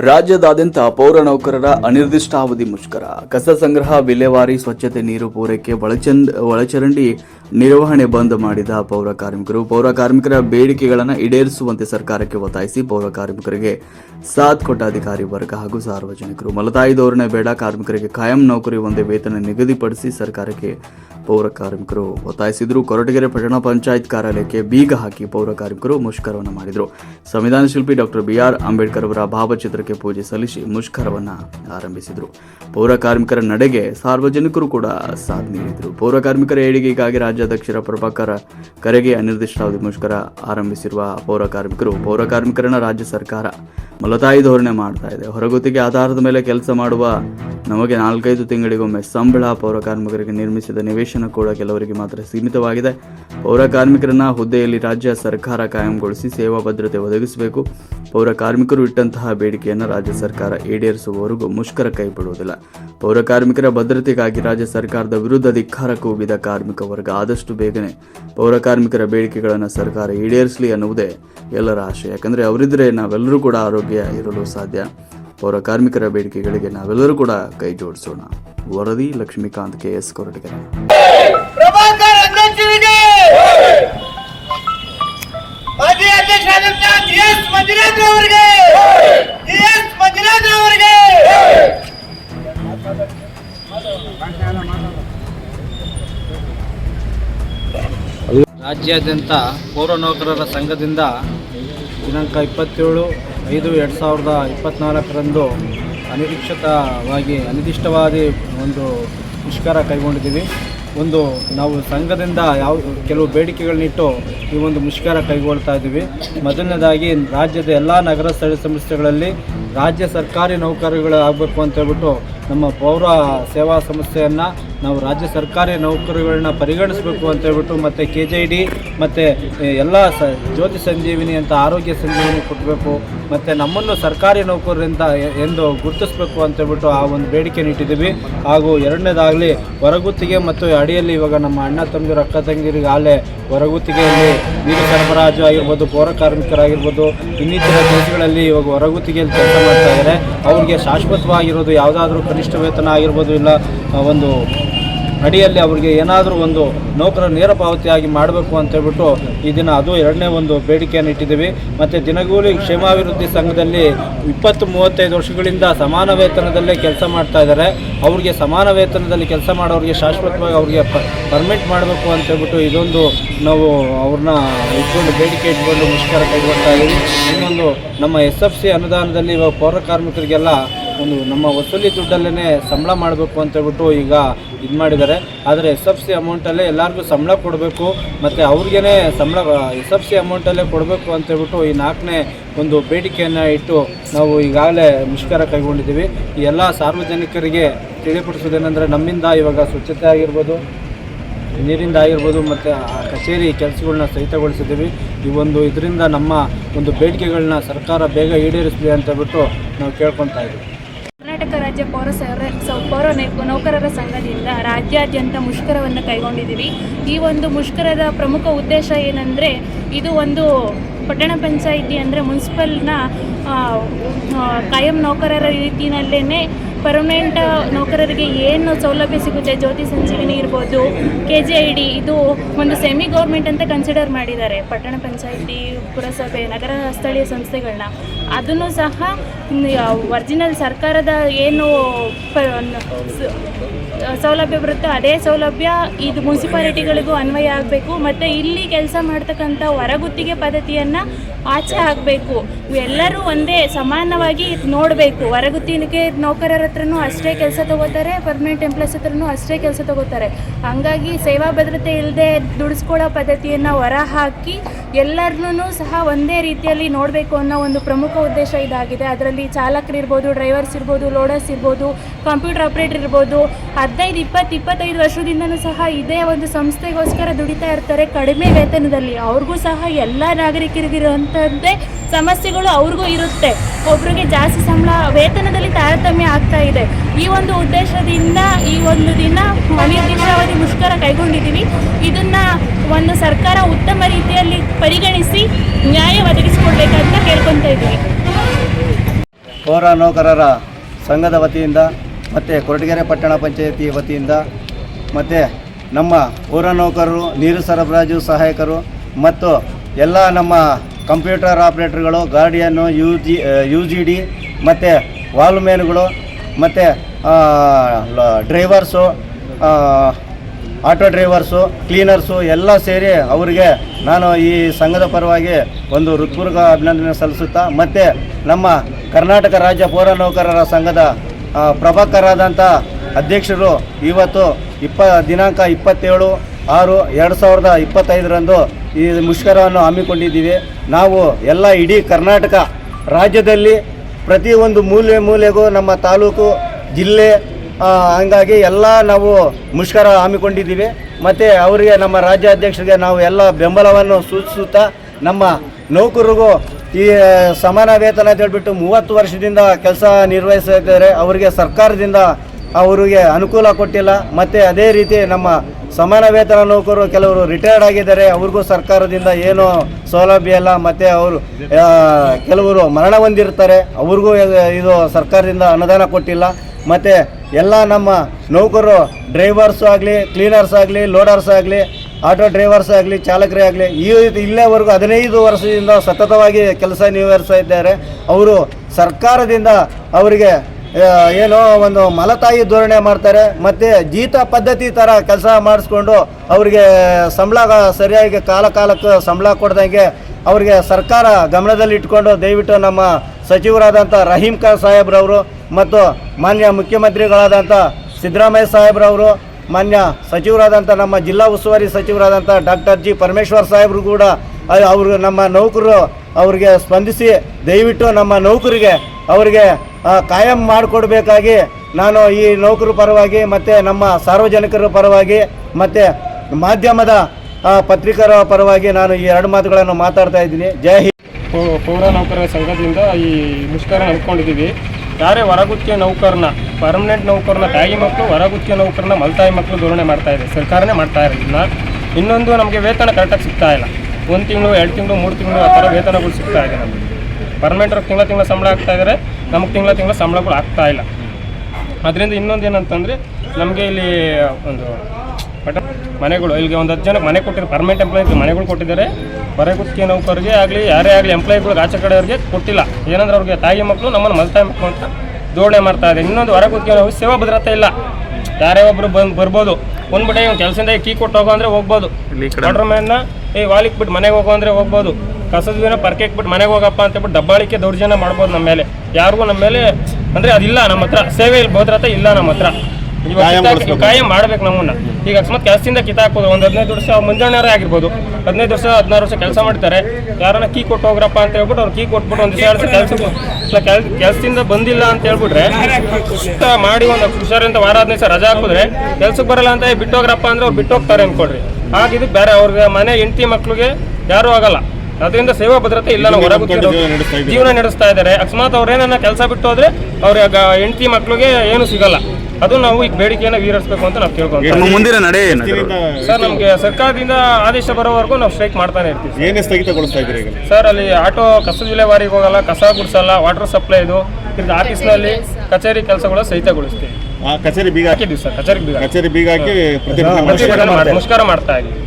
ರಾಜ್ಯದಾದ್ಯಂತ ಪೌರ ನೌಕರರ ಅನಿರ್ದಿಷ್ಟಾವಧಿ ಮುಷ್ಕರ. ಕಸ ಸಂಗ್ರಹ ವಿಲೇವಾರಿ ಸ್ವಚ್ಛತೆ ನೀರು ಪೂರೈಕೆ ಒಳಚಂದ್ ಒಳಚರಂಡಿ ನಿರ್ವಹಣೆ ಬಂದ್ ಮಾಡಿದ ಪೌರ ಕಾರ್ಮಿಕರು, ಪೌರ ಕಾರ್ಮಿಕರ ಬೇಡಿಕೆಗಳನ್ನು ಈಡೇರಿಸುವಂತೆ ಸರ್ಕಾರಕ್ಕೆ ಒತ್ತಾಯಿಸಿ ಪೌರ ಕಾರ್ಮಿಕರಿಗೆ ಸಾಥ್ ಕೊಟ್ಟ ಅಧಿಕಾರಿ ವರ್ಗ ಹಾಗೂ ಸಾರ್ವಜನಿಕರು. ಮಲತಾಯಿ ಧೋರಣೆ ಬೇಡ, ಕಾರ್ಮಿಕರಿಗೆ ಕಾಯಂ ನೌಕರಿ ಒಂದೇ ವೇತನ ನಿಗದಿಪಡಿಸಿ ಸರ್ಕಾರಕ್ಕೆ ಪೌರ ಕಾರ್ಮಿಕರು ಒತ್ತಾಯಿಸಿದ್ರು. ಕೊರಟಗೆರೆ ಪಟ್ಟಣ ಪಂಚಾಯತ್ ಕಾರ್ಯಾಲಯಕ್ಕೆ ಬೀಗ ಹಾಕಿ ಪೌರ ಕಾರ್ಮಿಕರು ಮುಷ್ಕರವನ್ನು ಮಾಡಿದರು. ಸಂವಿಧಾನ ಶಿಲ್ಪಿ ಡಾಕ್ಟರ್ ಬಿಆರ್ ಅಂಬೇಡ್ಕರ್ ಅವರ ಭಾವಚಿತ್ರಕ್ಕೆ ಪೂಜೆ ಸಲ್ಲಿಸಿ ಮುಷ್ಕರವನ್ನು ಆರಂಭಿಸಿದರು. ಪೌರ ಕಾರ್ಮಿಕರ ನಡೆಗೆ ಸಾರ್ವಜನಿಕರು ಕೂಡ ಸಾಥ್ ನೀಡಿದರು. ಪೌರ ಕಾರ್ಮಿಕರ ಏಳಿಗೆಗಾಗಿ ರಾಜ್ಯಾಧ್ಯಕ್ಷರ ಪ್ರಭಾಕರ ಕರೆಗೆ ಅನಿರ್ದಿಷ್ಟಾವಧಿ ಮುಷ್ಕರ ಆರಂಭಿಸಿರುವ ಪೌರ ಕಾರ್ಮಿಕರು, ಪೌರ ಕಾರ್ಮಿಕರನ್ನ ರಾಜ್ಯ ಸರ್ಕಾರ ಮಲತಾಯಿ ಧೋರಣೆ ಮಾಡ್ತಾ ಇದೆ. ಹೊರಗುತ್ತಿಗೆ ಆಧಾರದ ಮೇಲೆ ಕೆಲಸ ಮಾಡುವ ನಮಗೆ ನಾಲ್ಕೈದು ತಿಂಗಳಿಗೊಮ್ಮೆ ಸಂಬಳ ಪೌರ ಕಾರ್ಮಿಕರಿಗೆ ನಿರ್ಮಿಸಿದ ನಿವೇಶನ ಕೂಡ ಕೆಲವರಿಗೆ ಮಾತ್ರ ಸೀಮಿತವಾಗಿದೆ. ಪೌರ ಕಾರ್ಮಿಕರನ್ನ ಹುದ್ದೆಯಲ್ಲಿ ರಾಜ್ಯ ಸರ್ಕಾರ ಕಾಯಂಗೊಳಿಸಿ ಸೇವಾ ಭದ್ರತೆ ಒದಗಿಸಬೇಕು. ಪೌರ ಕಾರ್ಮಿಕರು ಇಟ್ಟಂತಹ ಬೇಡಿಕೆಯನ್ನು ರಾಜ್ಯ ಸರ್ಕಾರ ಈಡೇರಿಸುವವರೆಗೂ ಮುಷ್ಕರ ಕೈಬಿಡುವುದಿಲ್ಲ. ಪೌರ ಕಾರ್ಮಿಕರ ಭದ್ರತೆಗಾಗಿ ರಾಜ್ಯ ಸರ್ಕಾರದ ವಿರುದ್ಧ ಧಿಕ್ಕಾರ ಕೂಗಿದ ಕಾರ್ಮಿಕ ವರ್ಗ ಆದಷ್ಟು ಬೇಗನೆ ಪೌರ ಕಾರ್ಮಿಕರ ಬೇಡಿಕೆಗಳನ್ನು ಸರ್ಕಾರ ಈಡೇರಿಸಲಿ ಅನ್ನುವುದೇ ಎಲ್ಲರ ಆಶೆ. ಯಾಕಂದರೆ ಅವರಿದ್ದರೆ ನಾವೆಲ್ಲರೂ ಕೂಡ ಆರೋಗ್ಯ ಇರಲು ಸಾಧ್ಯ. ಪೌರ ಕಾರ್ಮಿಕರ ಬೇಡಿಕೆಗಳಿಗೆ ನಾವೆಲ್ಲರೂ ಕೂಡ ಕೈ ಜೋಡಿಸೋಣ. ವರದಿ ಲಕ್ಷ್ಮೀಕಾಂತ್ ಕೆ ಎಸ್ ಕೊರಟಗೆರೆ ಮಾಜಿ ರಾಜ್ಯಾದ್ಯಂತ ಪೌರ ನೌಕರರ ಸಂಘದಿಂದ ದಿನಾಂಕ ಇಪ್ಪತ್ತೇಳು ಐದು ಎರಡು ಸಾವಿರದ ಇಪ್ಪತ್ತ್ನಾಲ್ಕರಂದು ಅನಿರೀಕ್ಷಿತವಾಗಿ ಅನಿರ್ದಿಷ್ಟವಾದಿ ಒಂದು ಮುಷ್ಕರ ಕೈಗೊಂಡಿದ್ದೀವಿ. ಒಂದು ನಾವು ಸಂಘದಿಂದ ಯಾವ ಕೆಲವು ಬೇಡಿಕೆಗಳನ್ನಿಟ್ಟು ಈ ಒಂದು ಮುಷ್ಕರ ಕೈಗೊಳ್ತಾ ಇದ್ದೀವಿ. ಮೊದಲನೇದಾಗಿ ರಾಜ್ಯದ ಎಲ್ಲ ನಗರ ಸ್ಥಳೀಯ ಸಂಸ್ಥೆಗಳಲ್ಲಿ ರಾಜ್ಯ ಸರ್ಕಾರಿ ನೌಕರಿಗಳಾಗಬೇಕು ಅಂತ ಹೇಳ್ಬಿಟ್ಟು ನಮ್ಮ ಪೌರ ಸೇವಾ ಸಂಸ್ಥೆಯನ್ನು ನಾವು ರಾಜ್ಯ ಸರ್ಕಾರಿ ನೌಕರಿಗಳನ್ನ ಪರಿಗಣಿಸಬೇಕು ಅಂತ ಹೇಳ್ಬಿಟ್ಟು ಮತ್ತು ಕೆ ಜೆ ಡಿ ಮತ್ತು ಎಲ್ಲ ಸ ಜ್ಯೋತಿ ಸಂಜೀವಿನಿ ಅಂತ ಆರೋಗ್ಯ ಸಂಜೀವಿನಿ ಕೊಡಬೇಕು ಮತ್ತು ನಮ್ಮನ್ನು ಸರ್ಕಾರಿ ನೌಕರರಿಂದ ಎಂದು ಗುರುತಿಸಬೇಕು ಅಂತ ಹೇಳ್ಬಿಟ್ಟು ಆ ಒಂದು ಬೇಡಿಕೆ ನೀಟ್ಟಿದ್ದೀವಿ ಹಾಗೂ ಎರಡನೇದಾಗಲಿ ಹೊರಗುತ್ತಿಗೆ ಮತ್ತು ಅಡಿಯಲ್ಲಿ ಇವಾಗ ನಮ್ಮ ಅಣ್ಣ ತಮ್ಮದಿರು, ಅಕ್ಕ ತಂಗಿರಿಗೆ ಆಲೆ ಹೊರಗುತ್ತಿಗೆಯಲ್ಲಿ ನೀರು ಸರಬರಾಜು ಆಗಿರ್ಬೋದು, ಪೌರ ಕಾರ್ಮಿಕರಾಗಿರ್ಬೋದು, ಇನ್ನಿತರ ಕೆಲಸಗಳಲ್ಲಿ ಇವಾಗ ಹೊರಗುತ್ತಿಗೆಯಲ್ಲಿ ಕೆಲಸ ಮಾಡ್ತಾ ಇದ್ದಾರೆ. ಅವ್ರಿಗೆ ಶಾಶ್ವತವಾಗಿರೋದು ಯಾವುದಾದ್ರೂ ಕನಿಷ್ಠ ವೇತನ ಆಗಿರ್ಬೋದು ಇಲ್ಲ ಒಂದು ಅಡಿಯಲ್ಲಿ ಅವರಿಗೆ ಏನಾದರೂ ಒಂದು ನೌಕರ ನೇರ ಪಾವತಿಯಾಗಿ ಮಾಡಬೇಕು ಅಂತ ಹೇಳ್ಬಿಟ್ಟು ಈ ದಿನ ಅದು ಎರಡನೇ ಒಂದು ಬೇಡಿಕೆಯನ್ನು ಇಟ್ಟಿದ್ದೀವಿ. ಮತ್ತು ದಿನಗೂಲಿ ಕ್ಷೇಮಾಭಿವೃದ್ಧಿ ಸಂಘದಲ್ಲಿ ಇಪ್ಪತ್ತು ಮೂವತ್ತೈದು ವರ್ಷಗಳಿಂದ ಸಮಾನ ವೇತನದಲ್ಲೇ ಕೆಲಸ ಮಾಡ್ತಾ ಇದ್ದಾರೆ. ಅವ್ರಿಗೆ ಸಮಾನ ವೇತನದಲ್ಲಿ ಕೆಲಸ ಮಾಡೋರಿಗೆ ಶಾಶ್ವತವಾಗಿ ಅವ್ರಿಗೆ ಪರ್ಮಿಟ್ ಮಾಡಬೇಕು ಅಂತ ಹೇಳ್ಬಿಟ್ಟು ಇದೊಂದು ನಾವು ಅವ್ರನ್ನ ಇಟ್ಕೊಂಡು ಬೇಡಿಕೆ ಇಟ್ಕೊಂಡು ಮುಷ್ಕರ ಕೈಗೊಳ್ತಾ ಇದ್ದೀವಿ. ಇನ್ನೊಂದು ನಮ್ಮ ಎಸ್ ಎಫ್ ಸಿ ಅನುದಾನದಲ್ಲಿ ಇವಾಗ ಪೌರ ಕಾರ್ಮಿಕರಿಗೆಲ್ಲ ಒಂದು ನಮ್ಮ ವಸೂಲಿ ದುಡ್ಡಲ್ಲೇ ಸಂಬಳ ಮಾಡಬೇಕು ಅಂತ ಹೇಳ್ಬಿಟ್ಟು ಈಗ ಇದು ಮಾಡಿದ್ದಾರೆ ಆದರೆ ಎಸ್ ಎಫ್ ಸಿ ಅಮೌಂಟಲ್ಲೇ ಎಲ್ಲರಿಗೂ ಸಂಬಳ ಕೊಡಬೇಕು ಮತ್ತು ಅವ್ರಿಗೇ ಸಂಬಳ ಎಸ್ ಎಫ್ ಸಿ ಅಮೌಂಟಲ್ಲೇ ಕೊಡಬೇಕು ಅಂತ ಹೇಳ್ಬಿಟ್ಟು ಈ ನಾಲ್ಕನೇ ಒಂದು ಬೇಡಿಕೆಯನ್ನು ಇಟ್ಟು ನಾವು ಈಗಾಗಲೇ ಮುಷ್ಕರ ಕೈಗೊಂಡಿದ್ದೀವಿ. ಈ ಎಲ್ಲ ಸಾರ್ವಜನಿಕರಿಗೆ ತಿಳಿಪಡಿಸೋದೇನೆಂದರೆ ನಮ್ಮಿಂದ ಇವಾಗ ಸ್ವಚ್ಛತೆ ಆಗಿರ್ಬೋದು, ನೀರಿಂದ ಆಗಿರ್ಬೋದು ಮತ್ತು ಆ ಕಚೇರಿ ಕೆಲಸಗಳನ್ನ ಸ್ಥಗಿತಗೊಳಿಸಿದ್ದೀವಿ ಈ ಒಂದು ಇದರಿಂದ ನಮ್ಮ ಒಂದು ಬೇಡಿಕೆಗಳನ್ನ ಸರ್ಕಾರ ಬೇಗ ಈಡೇರಿಸಲಿ ಅಂತ ಹೇಳ್ಬಿಟ್ಟು ನಾವು ಕೇಳ್ಕೊತಾ ಇದ್ದೀವಿ. ರಾಜ್ಯ ಪೌರ ಪೌರ ನೌಕರರ ಸಂಘದಿಂದ ರಾಜ್ಯಾದ್ಯಂತ ಮುಷ್ಕರವನ್ನು ಕೈಗೊಂಡಿದ್ದೀವಿ. ಈ ಒಂದು ಮುಷ್ಕರದ ಪ್ರಮುಖ ಉದ್ದೇಶ ಏನಂದರೆ, ಇದು ಒಂದು ಪಟ್ಟಣ ಪಂಚಾಯಿತಿ ಅಂದರೆ ಮುನ್ಸಿಪಲ್ನ ಕಾಯಂ ನೌಕರರ ರೀತಿಯಲ್ಲೇ ಪರ್ಮನೆಂಟ್ ನೌಕರರಿಗೆ ಏನು ಸೌಲಭ್ಯ ಸಿಗುತ್ತೆ, ಜ್ಯೋತಿ ಸಂಜೀವಿನಿ ಇರ್ಬೋದು ಕೆ ಜಿ ಐ ಡಿ ಇದು ಒಂದು ಸೆಮಿ ಗೌರ್ಮೆಂಟ್ ಅಂತ ಕನ್ಸಿಡರ್ ಮಾಡಿದ್ದಾರೆ. ಪಟ್ಟಣ ಪಂಚಾಯಿತಿ, ಪುರಸಭೆ, ನಗರ ಸ್ಥಳೀಯ ಸಂಸ್ಥೆಗಳನ್ನ. ಅದನ್ನು ಸಹ ಒರಿಜಿನಲ್ ಸರ್ಕಾರದ ಏನು ಸೌಲಭ್ಯ ಬರುತ್ತೋ ಅದೇ ಸೌಲಭ್ಯ ಇದು ಮುನ್ಸಿಪಾಲಿಟಿಗಳಿಗೂ ಅನ್ವಯ ಆಗಬೇಕು. ಮತ್ತು ಇಲ್ಲಿ ಕೆಲಸ ಮಾಡ್ತಕ್ಕಂಥ ಹೊರಗುತ್ತಿಗೆ ಪದ್ಧತಿಯನ್ನು ಆಚೆ ಆಗಬೇಕು. ಎಲ್ಲರೂ ಒಂದೇ ಸಮಾನವಾಗಿ ನೋಡಬೇಕು. ಹೊರಗುತ್ತಿಗೆ ನೌಕರರ ಹತ್ರನೂ ಅಷ್ಟೇ ಕೆಲಸ ತಗೋತಾರೆ ಪರ್ಮನೆಂಟ್ ಎಂಪ್ಲಾಯ್ಸ್ ಹತ್ರನೂ ಅಷ್ಟೇ ಕೆಲಸ ತಗೋತಾರೆ. ಹಂಗಾಗಿ ಸೇವಾ ಭದ್ರತೆ ಇಲ್ಲದೆ ದುಡಿಸ್ಕೊಳ್ಳೋ ಪದ್ಧತಿಯನ್ನು ಹೊರಹಾಕಿ ಎಲ್ಲರನ್ನೂ ಸಹ ಒಂದೇ ರೀತಿಯಲ್ಲಿ ನೋಡಬೇಕು ಅನ್ನೋ ಒಂದು ಪ್ರಮುಖ ಉದ್ದೇಶ ಇದಾಗಿದೆ. ಅದರಲ್ಲಿ ಚಾಲಕರಿರ್ಬೋದು ಡ್ರೈವರ್ಸ್ ಇರ್ಬೋದು ಲೋಡರ್ಸ್ ಇರ್ಬೋದು ಕಂಪ್ಯೂಟರ್ ಆಪ್ರೇಟರ್ ಇರ್ಬೋದು ಹದಿನೈದು, ಇಪ್ಪತ್ತು, ಇಪ್ಪತ್ತೈದು ವರ್ಷದಿಂದನೂ ಸಹ ಇದೇ ಒಂದು ಸಂಸ್ಥೆಗೋಸ್ಕರ ದುಡಿತಾ ಇರ್ತಾರೆ. ಕಡಿಮೆ ವೇತನದಲ್ಲಿ ಅವ್ರಿಗೂ ಸಹ ಎಲ್ಲ ನಾಗರಿಕರಿಗಿರುವಂಥದ್ದೇ ಸಮಸ್ಯೆಗಳು ಅವ್ರಿಗೂ ಇರುತ್ತೆ. ಒಬ್ರಿಗೆ ಜಾಸ್ತಿ ಸಂಬಳ ವೇತನದಲ್ಲಿ ತಾರತಮ್ಯ ಆಗ್ತಾ ಇದೆ. ಈ ಒಂದು ಉದ್ದೇಶದಿಂದ ಈ ಒಂದು ದಿನ ಅನಿರ್ದಿಷ್ಟಾವಧಿ ಮುಷ್ಕರ ಕೈಗೊಂಡಿದ್ದೀವಿ. ಇದನ್ನ ಒಂದು ಸರ್ಕಾರ ಉತ್ತಮ ರೀತಿಯಲ್ಲಿ ಪರಿಗಣಿಸಿ ನ್ಯಾಯ ಒದಗಿಸಿಕೊಡ್ಬೇಕಂತ ಕೇಳ್ಕೊತಾ ಇದ್ದೀವಿ. ಪೌರ ನೌಕರರ ಸಂಘದ ವತಿಯಿಂದ ಮತ್ತು ಕೊರಟಗೆರೆ ಪಟ್ಟಣ ಪಂಚಾಯತಿ ವತಿಯಿಂದ ಮತ್ತು ನಮ್ಮ ಪೌರ ನೌಕರರು, ನೀರು ಸರಬರಾಜು ಸಹಾಯಕರು ಮತ್ತು ಎಲ್ಲ ನಮ್ಮ ಕಂಪ್ಯೂಟರ್ ಆಪ್ರೇಟರ್ಗಳು ಗಾರ್ಡಿಯನ್ನು U G U G D ಮತ್ತು ವಾಲ್ಮೇನ್ಗಳು ಮತ್ತು ಡ್ರೈವರ್ಸು ಆಟೋ ಡ್ರೈವರ್ಸು, ಕ್ಲೀನರ್ಸು ಎಲ್ಲ ಸೇರಿ ಅವರಿಗೆ ನಾನು ಈ ಸಂಘದ ಪರವಾಗಿ ಒಂದು ಹೃತ್ಪೂರ್ವಕ ಅಭಿನಂದನೆ ಸಲ್ಲಿಸುತ್ತಾ ಮತ್ತು ನಮ್ಮ ಕರ್ನಾಟಕ ರಾಜ್ಯ ಪೌರ ನೌಕರರ ಸಂಘದ ಪ್ರಭಾಕರಾದಂಥ ಅಧ್ಯಕ್ಷರು ಇವತ್ತು ಇಪ್ಪ, ದಿನಾಂಕ ಇಪ್ಪತ್ತೇಳು ಆರು ಎರಡು ಸಾವಿರದ ಇಪ್ಪತ್ತೈದರಂದು ಈ ಮುಷ್ಕರವನ್ನು ಹಮ್ಮಿಕೊಂಡಿದ್ದೀವಿ. ನಾವು ಎಲ್ಲ ಇಡೀ ಕರ್ನಾಟಕ ರಾಜ್ಯದಲ್ಲಿ ಪ್ರತಿಯೊಂದು ಮೂಲೆ ಮೂಲೆಗೂ ನಮ್ಮ ತಾಲೂಕು, ಜಿಲ್ಲೆ ಹಂಗಾಗಿ ಎಲ್ಲ ನಾವು ಮುಷ್ಕರ ಹಮ್ಮಿಕೊಂಡಿದ್ದೀವಿ. ಮತ್ತು ಅವರಿಗೆ ನಮ್ಮ ರಾಜ್ಯಾಧ್ಯಕ್ಷರಿಗೆ ನಾವು ಎಲ್ಲ ಬೆಂಬಲವನ್ನು ಸೂಚಿಸುತ್ತಾ ನಮ್ಮ ನೌಕರರಿಗೂ ಈ ಸಮಾನ ವೇತನ ಅಂತ ಹೇಳ್ಬಿಟ್ಟು ಮೂವತ್ತು ವರ್ಷದಿಂದ ಕೆಲಸ ನಿರ್ವಹಿಸಿದ್ದಾರೆ ಅವರಿಗೆ ಸರ್ಕಾರದಿಂದ ಅವರಿಗೆ ಅನುಕೂಲ ಕೊಟ್ಟಿಲ್ಲ. ಮತ್ತು ಅದೇ ರೀತಿ ನಮ್ಮ ಸಮಾನ ವೇತನ ನೌಕರರು ಕೆಲವರು ರಿಟೈರ್ಡ್ ಆಗಿದ್ದಾರೆ. ಅವ್ರಿಗೂ ಸರ್ಕಾರದಿಂದ ಏನು ಸೌಲಭ್ಯ ಇಲ್ಲ. ಮತ್ತು ಅವರು ಕೆಲವರು ಮರಣ ಹೊಂದಿರ್ತಾರೆ. ಅವ್ರಿಗೂ ಇದು ಸರ್ಕಾರದಿಂದ ಅನುದಾನ ಕೊಟ್ಟಿಲ್ಲ. ಮತ್ತು ಎಲ್ಲ ನಮ್ಮ ನೌಕರರು ಡ್ರೈವರ್ಸ್ ಆಗಲಿ ಕ್ಲೀನರ್ಸ್ ಆಗಲಿ ಲೋಡರ್ಸ್ ಆಗಲಿ ಆಟೋ ಡ್ರೈವರ್ಸ್ ಆಗಲಿ, ಚಾಲಕರೇ ಆಗಲಿ, ಈ ಇಲ್ಲೇವರೆಗೂ ಹದಿನೈದು ವರ್ಷದಿಂದ ಸತತವಾಗಿ ಕೆಲಸ ನಿರ್ವಹಿಸ್ತಾ ಇದ್ದಾರೆ. ಅವರು ಸರ್ಕಾರದಿಂದ ಅವರಿಗೆ ಏನೋ ಒಂದು ಮಲತಾಯಿ ಧೋರಣೆ ಮಾಡ್ತಾರೆ, ಮತ್ತು ಜೀತ ಪದ್ಧತಿ ಥರ ಕೆಲಸ ಮಾಡಿಸ್ಕೊಂಡು ಅವರಿಗೆ ಸಂಬಳ ಸರಿಯಾಗಿ ಕಾಲ ಕಾಲಕ್ಕೆ ಸಂಬಳ ಕೊಡ್ದಂಗೆ ಅವರಿಗೆ ಸರ್ಕಾರ ಗಮನದಲ್ಲಿ ಇಟ್ಕೊಂಡು ದಯವಿಟ್ಟು ನಮ್ಮ ಸಚಿವರಾದಂಥ ರಹೀಂ ಖಾನ್ ಸಾಹೇಬ್ರವರು ಮತ್ತು ಮಾನ್ಯ ಮುಖ್ಯಮಂತ್ರಿಗಳಾದಂಥ ಸಿದ್ದರಾಮಯ್ಯ ಸಾಹೇಬ್ರವರು ಮಾನ್ಯ ಸಚಿವರಾದಂಥ ನಮ್ಮ ಜಿಲ್ಲಾ ಉಸ್ತುವಾರಿ ಸಚಿವರಾದಂಥ ಡಾಕ್ಟರ್ ಜಿ ಪರಮೇಶ್ವರ್ ಸಾಹೇಬ್ರು ಕೂಡ ಅವರು ನಮ್ಮ ನೌಕರರು ಅವರಿಗೆ ಸ್ಪಂದಿಸಿ ದಯವಿಟ್ಟು ನಮ್ಮ ನೌಕರಿಗೆ ಅವರಿಗೆ ಕಾಯಂ ಮಾಡಿಕೊಡ್ಬೇಕಾಗಿ ನಾನು ಈ ನೌಕರ ಪರವಾಗಿ ಮತ್ತು ನಮ್ಮ ಸಾರ್ವಜನಿಕರ ಪರವಾಗಿ ಮತ್ತು ಮಾಧ್ಯಮದ ಪತ್ರಿಕರ ಪರವಾಗಿ ನಾನು ಈ ಎರಡು ಮಾತುಗಳನ್ನು ಮಾತಾಡ್ತಾ ಇದ್ದೀನಿ. ಜೈ ಹಿಂದ್. ಪೌರ ನೌಕರರ ಸಂಘದಿಂದ ಈ ಮುಷ್ಕರ ಹಮ್ಮಿಕೊಂಡಿದ್ದೀವಿ. ಯಾರೇ ಹೊರಗುತ್ತಿಗೆ ನೌಕರನ ಪರ್ಮನೆಂಟ್ ನೌಕರನ ತಾಯಿ ಮಕ್ಕಳು ಹೊರಗುತ್ತಿಗೆ ನೌಕರನ, ಮಲ್ತಾಯಿ ಮಕ್ಕಳು ಧೋರಣೆ ಮಾಡ್ತಾ ಇದೆ. ಸರ್ಕಾರನೇ ಮಾಡ್ತಾ ಇರೋದನ್ನ ಇನ್ನೊಂದು ನಮಗೆ ವೇತನ ಕರೆಕ್ಟಾಗಿ ಸಿಗ್ತಾ ಇಲ್ಲ. ಒಂದು ತಿಂಗಳು, ಎರಡು ತಿಂಗಳು, ಮೂರು ತಿಂಗಳು ಆ ಥರ ವೇತನಗಳು ಸಿಗ್ತಾ ಇದೆ ನಮಗೆ. ಪರ್ಮನೆಂಟ್ ತಿಂಗಳ ತಿಂಗಳ ಸಂಬಳ ಆಗ್ತಾ ಇದ್ದಾರೆ ನಮಗೆ ತಿಂಗಳ ತಿಂಗಳ ಸಂಬಳಗಳು ಆಗ್ತಾ ಇಲ್ಲ. ಅದರಿಂದ ಇನ್ನೊಂದು ಏನಂತಂದರೆ, ನಮಗೆ ಇಲ್ಲಿ ಒಂದು ಬಟ್ ಮನೆಗಳು ಇಲ್ಲಿಗೆ ಒಂದು ಹತ್ತು ಜನ ಮನೆ ಕೊಟ್ಟಿದ್ದಾರೆ ಪರ್ಮನೆಂಟ್ ಎಂಪ್ಲಾಯ್ಗೆ ಮನೆಗಳು ಕೊಟ್ಟಿದ್ದಾರೆ. ಹೊರಗುತ್ತಿಗೆ ನೌಕರಿಗೆ ಆಗಲಿ ಯಾರೇ ಆಗಲಿ ಎಂಪ್ಲಾಯಿಗಳು ಆಚೆ ಕಡೆಯವ್ರಿಗೆ ಕೊಟ್ಟಿಲ್ಲ. ಏನಂದ್ರೆ ಅವ್ರಿಗೆ ತಾಯಿ ಮಕ್ಕಳು ನಮ್ಮನ್ನು ಮಲ್ತಾಯಿ ಮಕ್ಕಳು ಅಂತ ಧೋರಣೆ ಮಾಡ್ತಾ ಇದೆ ಇನ್ನೊಂದು ಹೊರಗುತ್ತಿಗೆ ನಾವು ಸೇವಾ ಭದ್ರತೆ ಇಲ್ಲ. ಯಾರೇ ಒಬ್ಬರು ಬಂದು ಬರ್ಬೋದು. ಒಂದು ಬಿಟ್ಟೆ ಇವ್ನು ಕೆಲಸದಿಂದ ಕೀ ಕೊಟ್ಟು ಹೋಗೋ ಅಂದರೆ ಹೋಗ್ಬೋದು. ವಾಟರ್ ಮ್ಯಾನ್ನ ಏ ವಾಲಿಕ್ ಬಿಟ್ಟು ಮನೆಗೆ ಹೋಗೋ ಅಂದರೆ ಹೋಗ್ಬೋದು. ಕಸದ ದಿನ ಪರ್ಕೆಕ್ ಬಿಟ್ಟು ಮನೆಗೆ ಹೋಗಪ್ಪ ಅಂತ ಹೇಳ್ಬಿಟ್ಟು ದಬ್ಬಾಳಿಕೆ ದೌರ್ಜನ್ಯ ಮಾಡ್ಬೋದು ನಮ್ಮ ಮೇಲೆ. ಯಾರಿಗೂ ನಮ್ಮ ಮೇಲೆ ಅಂದರೆ ಅದಿಲ್ಲ ನಮ್ಮ ಹತ್ರ. ಸೇವೆ ಇಲ್ಲಿ ಭದ್ರತೆ ಇಲ್ಲ ನಮ್ಮ ಹತ್ರ. ಕಾಯಂ ಮಾಡ್ಬೇಕು ನಮ್ಮನ್ನ. ಈಗ ಅಕಸ್ಮಾತ್ ಕೆಲಸದಿಂದ ಕಿತ್ತಾಕೋದು ಒಂದು ಹದಿನೈದು ವರ್ಷ ಮುಂಜಾನೆ ಆಗಿರ್ಬೋದು. ಹದಿನೈದು ವರ್ಷ ಹದಿನಾರು ವರ್ಷ ಕೆಲಸ ಮಾಡ್ತಾರೆ. ಯಾರನ್ನ ಕೀ ಕೊಟ್ಟು ಹೋಗ್ರಪ್ಪ ಅಂತ ಹೇಳ್ಬಿಟ್ಟು ಅವ್ರು ಕೀ ಕೊಟ್ಬಿಟ್ಟು ಒಂದು ದಿವಸ ಕೆಲಸ ಕೆಲಸದಿಂದ ಬಂದಿಲ್ಲ ಅಂತ ಹೇಳ್ಬಿಟ್ರೆ ಮಾಡಿ ಒಂದು ಹುಷಾರಿಂದ ವಾರ ಹದಿನೈದು ಸಾವಿರ ರಜಾ ಹಾಕಿದ್ರೆ ಕೆಲ್ಸಕ್ಕೆ ಬರಲ್ಲ ಅಂತ ಬಿಟ್ಟು ಹೋಗ್ರಪ್ಪ ಅಂದ್ರೆ ಅವ್ರು ಬಿಟ್ಟು ಹೋಗ್ತಾರೆ ಅನ್ಕೊಡ್ರಿ ಹಾಗಿದ್ದು ಬೇರೆ ಅವ್ರಿಗೆ ಮನೆ ಹೆಂಡತಿ ಮಕ್ಳಿಗೆ ಯಾರೂ ಆಗಲ್ಲ. ಅದರಿಂದ ಸೇವಾ ಭದ್ರತೆ ಇಲ್ಲ. ನಾವು ಹೊರಗೆ ಜೀವನ ನಡೆಸ್ತಾ ಇದ್ದಾರೆ. ಅಕಸ್ಮಾತ್ ಅವ್ರೇನ ಕೆಲಸ ಬಿಟ್ಟು ಹೋದ್ರೆ ಅವ್ರ ಹೆಂಡತಿ ಮಕ್ಳಿಗೆ ಏನು ಸಿಗಲ್ಲ. ಅದು ನಾವು ಈಗ ಬೇಡಿಕೆಯನ್ನ ಈಡೇರಿಸಬೇಕು ಅಂತ ನಾವು ಕೇಳ್ಕೊಂತೀವಿ ಮುಂದಿನ ನಡೆ ಏನು ಸರ್ ನಮಗೆ ಸರ್ಕಾರದಿಂದ ಆದೇಶ ಬರೋವರೆಗೂ ನಾವು ಸ್ಟ್ರೈಕ್ ಮಾಡ್ತಾನೆ ಇರ್ತೀವಿ ಏನೇ ಸ್ಥಗಿತಗೊಳಿಸ್ತಾ ಇದ್ದೀರಿ ಈಗ? ಸರ್ ಅಲ್ಲಿ ಆಟೋ ಕಸ ವಿಲೇವಾರಿಗೆ ಹೋಗಲ್ಲ ಕಸ ಗುಡಿಸಲ್ಲ ವಾಟರ್ ಸಪ್ಲೈ ಇದು. ತಿರ್ಗಿ ಆಫೀಸ್ನಲ್ಲಿ ಕಚೇರಿ ಕೆಲಸಗಳು ಸಹಿತಗೊಳಿಸ್ತೀವಿ. ಆ ಕಚೇರಿ ಬೀಗ ಹಾಕಿ ಹಾಕಿದ್ವಿ ಸರ್ ಕಚೇರಿ ಬೀಗ. ಕಚೇರಿ ಬೀಗ ಹಾಕಿ ಮುಷ್ಕರ ಮಾಡ್ತಾ ಇದೀವಿ